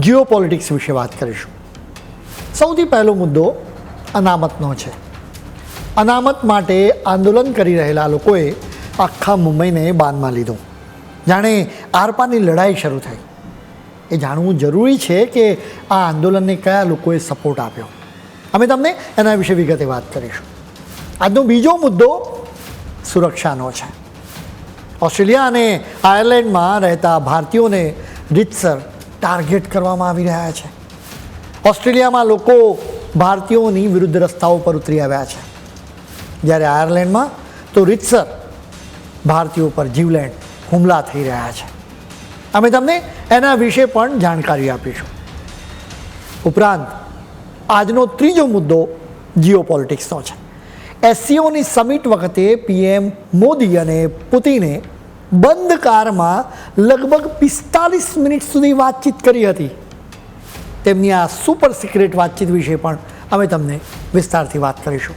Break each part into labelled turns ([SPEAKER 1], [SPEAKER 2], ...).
[SPEAKER 1] જીઓ વિશે વાત કરીશું. સૌથી પહેલો મુદ્દો અનામતનો છે. અનામત માટે આંદોલન કરી રહેલા લોકોએ આખા મુંબઈને બાનમાં લીધું. જાણે આરપારની લડાઈ શરૂ થઈ. એ જાણવું જરૂરી છે કે આ આંદોલનને કયા લોકોએ સપોર્ટ આપ્યો. અમે તમને એના વિશે વિગતે વાત કરીશું. આજનો બીજો મુદ્દો સુરક્ષાનો છે. ઓસ્ટ્રેલિયા અને આયર્લેન્ડમાં રહેતા ભારતીયોને રીતસર ટાર્ગેટ કરવામાં આવી રહ્યા છે. ઓસ્ટ્રેલિયામાં લોકો ભારતીયોની વિરુદ્ધ રસ્તાઓ પર ઉતરી આવ્યા છે. જ્યારે આયર્લેન્ડમાં તો રીતસર ભારતીયો પર જીવલેણ હુમલા થઈ રહ્યા છે. અમે તમને એના વિશે પણ જાણકારી આપીશું. ઉપરાંત, આજનો ત્રીજો મુદ્દો જીઓ પોલિટિક્સનો છે. એસસીઓની સમિટ વખતે પીએમ મોદી અને પુતિને બંધ કારમાં લગભગ પિસ્તાલીસ મિનિટ સુધી વાતચીત કરી હતી. તેમની આ સુપર સિક્રેટ વાતચીત વિશે પણ અમે તમને વિસ્તારથી વાત કરીશું.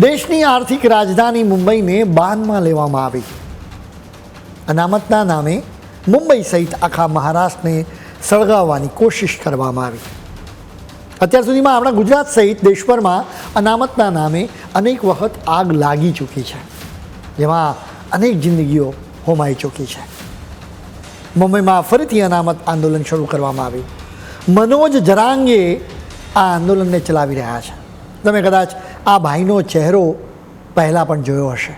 [SPEAKER 1] દેશની આર્થિક રાજધાની મુંબઈને બાનમાં લેવામાં આવી. અનામતના નામે મુંબઈ સહિત આખા મહારાષ્ટ્રને સળગાવવાની કોશિશ કરવામાં આવી. અત્યાર સુધીમાં આપણા ગુજરાત સહિત દેશભરમાં અનામતના નામે અનેક વખત આગ લાગી ચૂકી છે, જેમાં અનેક જિંદગીઓ હોમાઈ ચૂકી છે. મુંબઈમાં ફરીથી અનામત આંદોલન શરૂ કરવામાં આવ્યું. મનોજ જરાંગે આ આંદોલનને ચલાવી રહ્યા છે. તમે કદાચ આ ભાઈનો ચહેરો પહેલાં પણ જોયો હશે.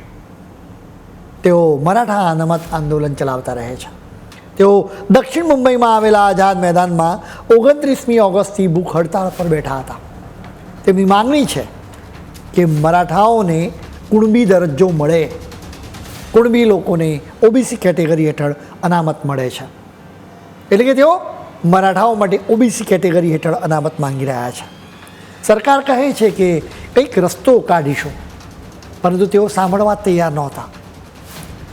[SPEAKER 1] તેઓ મરાઠા અનામત આંદોલન ચલાવતા રહે છે. તેઓ દક્ષિણ મુંબઈમાં આવેલા આઝાદ મેદાનમાં ઓગણત્રીસમી ઓગસ્ટથી ભૂખ હડતાળ પર બેઠા હતા. તેમની માંગણી છે કે મરાઠાઓને કુણબી દરજ્જો મળે. કુણબી લોકોને ઓબીસી કેટેગરી હેઠળ અનામત મળે છે. એટલે કે તેઓ મરાઠાઓ માટે ઓબીસી કેટેગરી હેઠળ અનામત માંગી રહ્યા છે. સરકાર કહે છે કે કંઈક રસ્તો કાઢીશું. પરંતુ તેઓ સાંભળવા તૈયાર નહોતા.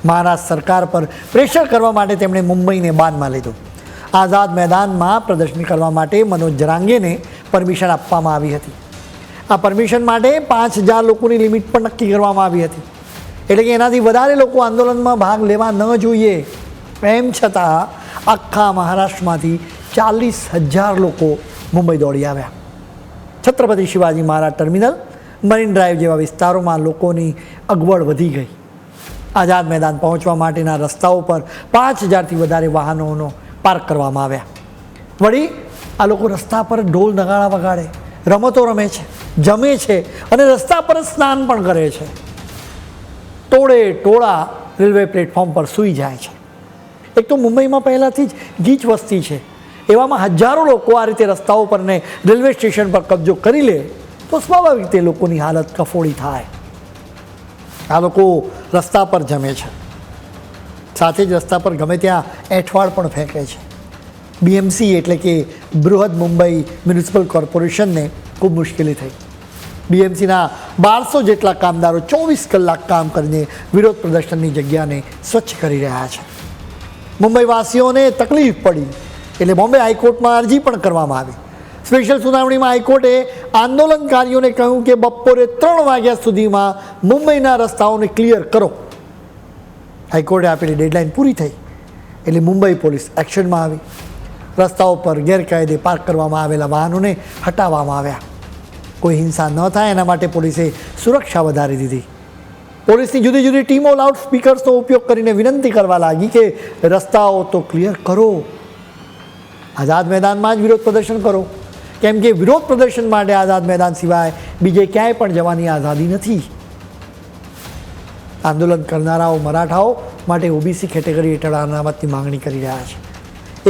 [SPEAKER 1] મહારાષ્ટ્ર સરકાર પર પ્રેશર કરવા માટે તેમણે મુંબઈને બાનમાં લીધું. આઝાદ મેદાનમાં પ્રદર્શન કરવા માટે મનોજ જરાંગેને પરમિશન આપવામાં આવી હતી. આ પરમિશન માટે પાંચ હજાર લોકોની લિમિટ પણ નક્કી કરવામાં આવી હતી. એટલે કે એનાથી વધારે લોકો આંદોલનમાં ભાગ લેવા ન જોઈએ. એમ છતાં આખા મહારાષ્ટ્રમાંથી ચાલીસ હજાર લોકો મુંબઈ દોડી આવ્યા. Chhatrapati Shivaji Maharaj terminal, marine drive જેવા વિસ્તારોમાં લોકોની અગવડ વધી ગઈ. આઝાદ મેદાન પહોંચવા માટેના રસ્તાઓ પર પાંચ હજારથી વધારે વાહનોનો પાર્ક કરવામાં આવ્યા. વળી આ લોકો રસ્તા પર ઢોલ નગાડા વગાડે, રમતો રમે છે, જમે છે અને રસ્તા પર સ્નાન પણ કરે છે. ટોળે ટોળા રેલવે પ્લેટફોર્મ પર સૂઈ જાય છે. એક તો મુંબઈમાં પહેલાંથી જ ગીચ વસ્તી છે. એવામાં હજારો લોકો આ રીતે રસ્તાઓ પર ને રેલવે સ્ટેશન પર કબજો કરી લે તો સ્વાભાવિક રીતે લોકોની હાલત કફોડી થાય. આ લોકો રસ્તા પર જમે છે. સાથે જ રસ્તા પર ગમે ત્યાં એઠવાડ પણ ફેંકે છે. બીએમસી એટલે કે બૃહદ મુંબઈ મ્યુનિસિપલ કોર્પોરેશનને ખૂબ મુશ્કેલી થઈ. બીએમસીના બારસો જેટલા કામદારો ચોવીસ કલાક કામ કરીને વિરોધ પ્રદર્શનની જગ્યાને સ્વચ્છ કરી રહ્યા છે. મુંબઈવાસીઓને તકલીફ પડી, એટલે બોમ્બે હાઈકોર્ટમાં અરજી પણ કરવામાં આવી. સ્પેશિયલ સુનાવણીમાં હાઈકોર્ટે આંદોલનકારીઓને કહ્યું કે બપોરે ત્રણ વાગ્યા સુધીમાં મુંબઈના રસ્તાઓને ક્લિયર કરો. હાઈકોર્ટે આપેલી ડેડલાઇન પૂરી થઈ, એટલે મુંબઈ પોલીસ એક્શનમાં આવી. રસ્તાઓ પર ગેરકાયદે પાર્ક કરવામાં આવેલા વાહનોને હટાવવામાં આવ્યા. કોઈ હિંસા ન થાય, એના માટે પોલીસે સુરક્ષા વધારી દીધી. પોલીસની જુદી જુદી ટીમો લાઉડ સ્પીકર્સનો ઉપયોગ કરીને વિનંતી કરવા લાગી કે રસ્તાઓ તો ક્લિયર કરો. આઝાદ મેદાનમાં જ વિરોધ પ્રદર્શન કરો. કેમ કે વિરોધ પ્રદર્શન માટે આઝાદ મેદાન સિવાય બીજે ક્યાંય પણ જવાની આઝાદી નથી. આંદોલન કરનારાઓ મરાઠાઓ માટે ઓબીસી કેટેગરી હેઠળ અનામતની માંગણી કરી રહ્યા છે.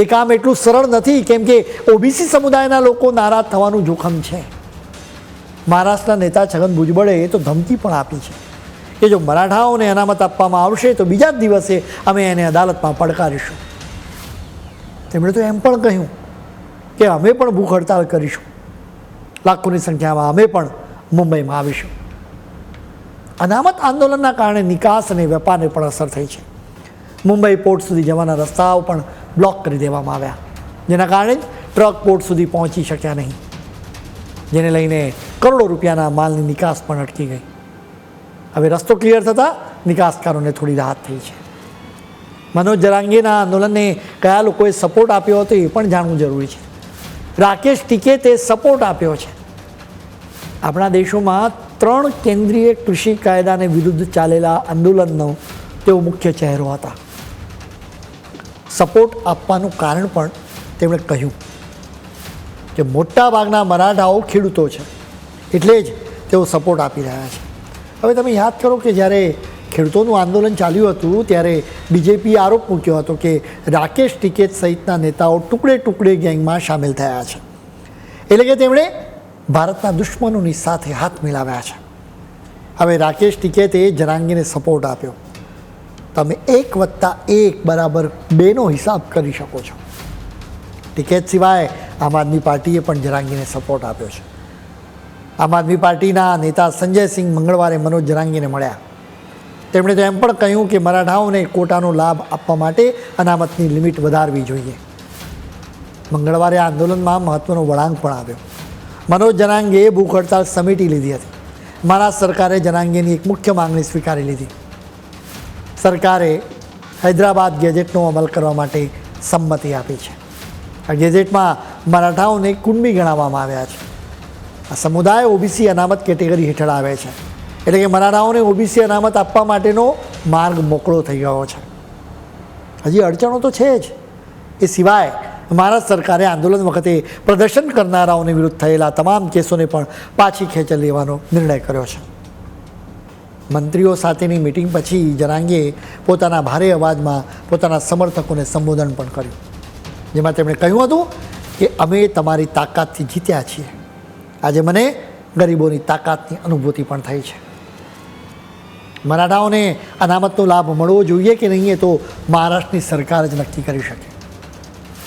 [SPEAKER 1] એ કામ એટલું સરળ નથી કેમ કે ઓબીસી સમુદાયના લોકો નારાજ થવાનું જોખમ છે. મહારાષ્ટ્રના નેતા છગન ભુજબળે એ તો ધમકી પણ આપી છે. કે જો મરાઠાઓને અનામત આપવામાં આવશે તો બીજા જ દિવસે અમે એને અદાલતમાં પડકારીશું. તેમણે તો એમ પણ કહ્યું કે અમે પણ ભૂખ હડતાળ કરીશું. લાખોની સંખ્યામાં અમે પણ મુંબઈમાં આવીશું. અનામત આંદોલનના કારણે નિકાસ અને વેપારને પણ અસર થઈ છે. મુંબઈ પોર્ટ સુધી જવાના રસ્તાઓ પણ બ્લોક કરી દેવામાં આવ્યા. જેના કારણે ટ્રક પોર્ટ સુધી પહોંચી શક્યા નહીં. જેને લઈને કરોડો રૂપિયાના માલની નિકાસ પણ અટકી ગઈ. હવે રસ્તો ક્લિયર થતાં નિકાસકારોને થોડી રાહત થઈ છે. મનોજ જરાંગીના આંદોલનને કયા લોકોએ સપોર્ટ આપ્યો હતો એ પણ જાણવું જરૂરી છે. રાકેશ ટિકેતે સપોર્ટ આપ્યો છે. આપણા દેશોમાં ત્રણ કેન્દ્રીય કૃષિ કાયદાને વિરુદ્ધ ચાલેલા આંદોલનનો તેઓ મુખ્ય ચહેરો હતા. સપોર્ટ આપવાનું કારણ પણ તેમણે કહ્યું કે મોટાભાગના મરાઠાઓ ખેડૂતો છે. એટલે જ તેઓ સપોર્ટ આપી રહ્યા છે. હવે તમે યાદ કરો કે જ્યારે ખેડૂતોનું આંદોલન ચાલ્યું હતું ત્યારે બીજેપીએ આરોપ મૂક્યો હતો કે રાકેશ ટિકેત સહિતના નેતાઓ ટુકડે ટુકડે ગેંગમાં સામેલ થયા છે. એટલે કે તેમણે ભારતના દુશ્મનોની સાથે હાથ મિલાવ્યા છે. હવે રાકેશ ટિકેતે જનાંગીને સપોર્ટ આપ્યો. તમે એક વત્તા એક બરાબર બેનો હિસાબ કરી શકો છો. ટિકેટ સિવાય આમ આદમી પાર્ટીએ પણ જરાંગીને સપોર્ટ આપ્યો છે. આમ આદમી પાર્ટીના નેતા સંજય સિંહ મંગળવારે મનોજ જરાંગીને મળ્યા. તેમણે તો એમ પણ કહ્યું કે મરાઠાઓને કોટાનો લાભ આપવા માટે અનામતની લિમિટ વધારવી જોઈએ. મંગળવારે આંદોલનમાં મહત્વનો વળાંક પણ આવ્યો. મનોજ જનાંગેએ ભૂખ હડતાલ સમેટી લીધી હતી. મહારાષ્ટ્ર સરકારે જનાંગેની એક મુખ્ય માંગણી સ્વીકારી લીધી. સરકારે હૈદરાબાદ ગેજેટનો અમલ કરવા માટે સંમતિ આપી છે. આ ગેજેટમાં મરાઠાઓને કુંડમી ગણાવવામાં આવ્યા છે. આ સમુદાય ઓબીસી અનામત કેટેગરી હેઠળ આવે છે. એટલે કે મરાઠાઓને ઓબીસી અનામત આપવા માટેનો માર્ગ મોકળો થઈ ગયો છે. હજી અડચણો તો છે જ. એ સિવાય મહારાષ્ટ્ર સરકારે આંદોલન વખતે પ્રદર્શન કરનારાઓને વિરુદ્ધ થયેલા તમામ કેસોને પણ પાછી ખેંચી લેવાનો નિર્ણય કર્યો છે. મંત્રીઓ સાથેની મિટિંગ પછી જરાંગે પોતાના ભારે અવાજમાં પોતાના સમર્થકોને સંબોધન પણ કર્યું. જેમાં તેમણે કહ્યું હતું કે, અમે તમારી તાકાતથી જીત્યા છીએ. આજે મને ગરીબોની તાકાતની અનુભૂતિ પણ થઈ છે. મરાઠાઓને અનામતનો લાભ મળવો જોઈએ કે નહીં એ તો મહારાષ્ટ્રની સરકાર જ નક્કી કરી શકે.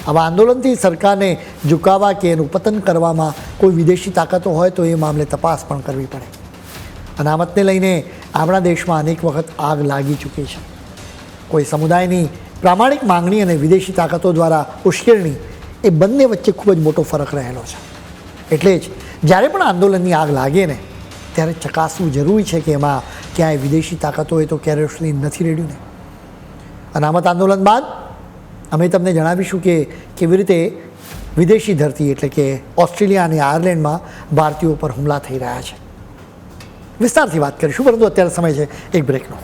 [SPEAKER 1] આવા આંદોલનથી સરકારને ઝુકાવવા કે એનું પતન કરવામાં કોઈ વિદેશી તાકાતો હોય તો એ મામલે તપાસ પણ કરવી પડે. અનામતને લઈને આપણા દેશમાં અનેક વખત આગ લાગી ચૂકી છે. કોઈ સમુદાયની પ્રામાણિક માંગણી અને વિદેશી તાકાતો દ્વારા ઉશ્કેરણી એ બંને વચ્ચે ખૂબ જ મોટો ફરક રહેલો છે. એટલે જ જ્યારે પણ આંદોલનની આગ લાગે ને, ત્યારે ચકાસવું જરૂરી છે કે એમાં ક્યાંય વિદેશી તાકાતોએ તો કેરોસલીન નથી રેડ્યું ને? અનામત આંદોલન બાદ અમે તમને જણાવીશું કે કેવી રીતે વિદેશી ધરતી એટલે કે ઓસ્ટ્રેલિયા અને આયર્લેન્ડમાં ભારતીયો પર હુમલા થઈ રહ્યા છે. વિસ્તારથી વાત કરીશું, પરંતુ અત્યારે સમય છે, એક બ્રેકનો